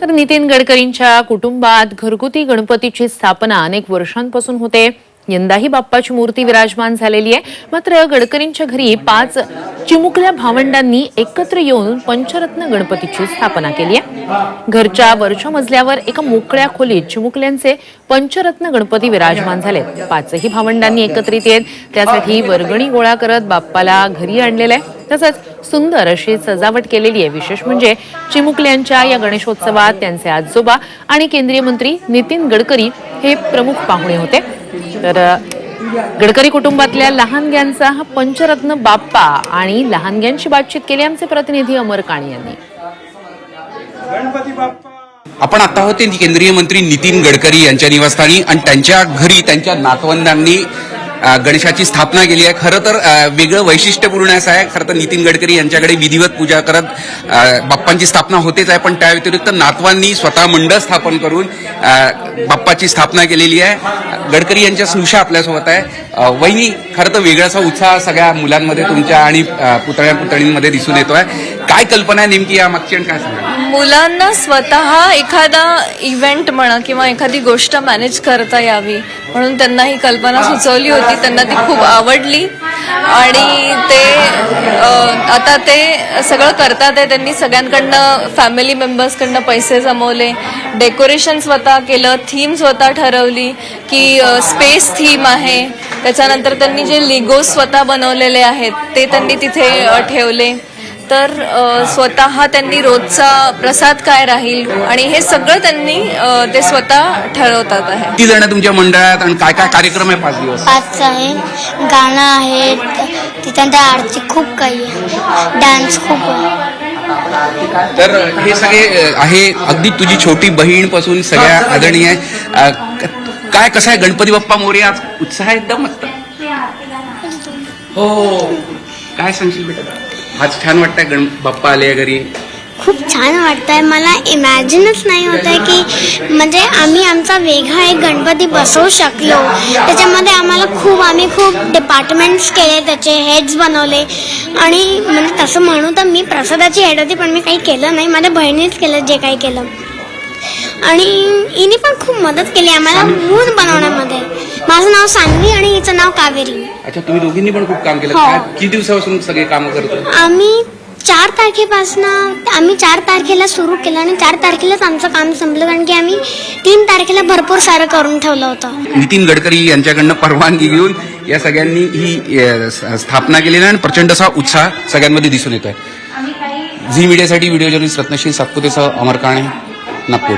तर नितीन गडकरींच्या कुटुंबात घरगुती गणपतीची स्थापना अनेक वर्षांपासून होते. यंदाही बाप्पाची मूर्ती विराजमान झालेली आहे. मात्र गडकरींच्या घरी पाच चिमुकल्या भावंडांनी एकत्र येऊन पंचरत्न गणपतीची स्थापना केली आहे. घरच्या वरच्या मजल्यावर एका मोकळ्या खोलीत चिमुकल्यांचे पंचरत्न गणपती विराजमान झाले पाचही भावंडांनी एकत्रित येत त्यासाठी वर्गणी गोळा करत बाप्पाला घरी आणलेलं आहे. तसंच सुंदर अशी सजावट केलेली आहे. विशेष म्हणजे चिमुकल्यांच्या या गणेशोत्सवात त्यांचे आजोबा आणि केंद्रीय मंत्री नितीन गडकरी हे प्रमुख पाहुणे होते. तर गडकरी कुटुंबातल्या लहानग्यांचा हा पंचरत्न बाप्पा आणि लहानग्यांशी बातचीत केली आमचे प्रतिनिधी अमर काणी यांनी. आपण आता आहोत ते केंद्रीय मंत्री नितीन गडकरी यांच्या निवासस्थानी आणि त्यांच्या घरी त्यांच्या नातवंडांनी अ, गणेशाची स्थापना केली आहे. खरं तर वेगळं वैशिष्ट्यपूर्ण असं आहे. खरं तर नितीन गडकरी यांच्याकडे विधिवत पूजा करत बाप्पांची स्थापना होतेच आहे. पण त्या व्यतिरिक्त नातवांनी स्वतः मंडळ स्थापन करून बाप्पाची स्थापना केलेली आहे. गडकरी यांच्या स्नुषा आपल्यासोबत आहे. वहिनी खरं तर वेगळासा उत्साह सगळ्या मुलांमध्ये तुमच्या आणि पुतळ्या पुतळींमध्ये दिसून येतो आहे काय कल्पना आहे नेमकी या मागची आणि काय सांगा मुलांना स्वतः एखादा इव्हेंट म्हणा किंवा एखादी गोष्ट मॅनेज करता यावी म्हणून त्यांना ही कल्पना सुचवली होती त्यांना ती खूप आवडली. आणि ते अ, आता ते सगळं करतात आहे त्यांनी सगळ्यांकडनं फॅमिली मेंबर्सकडनं पैसे जमवले. डेकोरेशन स्वतः केलं थीम स्वतः ठरवली की स्पेस थीम आहे. त्याच्यानंतर त्यांनी जे लिगो स्वतः बनवलेले आहेत ते त्यांनी तिथे अ, ठेवले. तर स्वतः त्यांनी रोजचा प्रसाद काय राहील? आणि हे सगळं त्यांनी ते स्वतः ठरवतात आहे. किती जण तुमच्या मंडळात आणि काय काय कार्यक्रम आहे पाच दिवस? पाच आहे. गाणं आहे त्याच्यानंतर आरती खूप काही आहे. डान्स खूप आहे. तर हे सगळे आहे अगदी तुझी छोटी बहीणपासून सगळ्या आदरणीय काय कसं आहे गणपती बाप्पा मोरे? आज उत्साह आहे एकदम मस्त हो. काय सांगशील बेटा? आज छान वाटतंय गण बाप्पा आले घरी. खूप छान वाटतंय. मला इमॅजिनच नाही होत आहे की म्हणजे आम्ही आमचा वेगळा एक गणपती बसवू शकलो. त्याच्यामध्ये आम्हाला खूप आम्ही खूप डिपार्टमेंट्स केले त्याचे हेड्स बनवले. आणि म्हणजे तसं म्हणू तर मी प्रसादाची हेड होती पण मी काही केलं नाही. माझ्या बहिणीच केलं जे काही केलं. आणि हिने पण खूप मदत केली आम्हाला मूड बनवण्यामध्ये. माझं नाव सान्वी आणि हिचं नाव कावेरी. अच्छा तुम्ही दोघींनी पण खूप काम केलं. हो. काय किती दिवसापासून सगळे काम करतो आम्ही चार तारखेपासनं आम्ही चार तारखेला सुरू केलं आणि चार तारखेलाच आमचं काम संपलं कारण की आम्ही तीन तारखेला भरपूर सारं करून ठेवलं होतं. नितीन गडकरी यांच्याकडनं परवानगी घेऊन या सगळ्यांनी ही अ, स- स्थापना केलेली आहे आणि प्रचंड असा उत्साह सगळ्यांमध्ये दिसून येतोय. झी मीडियासाठी व्हिडिओ जर्नलिस्ट रत्नश्री सातपुतेसह अमर काणे नागपूर.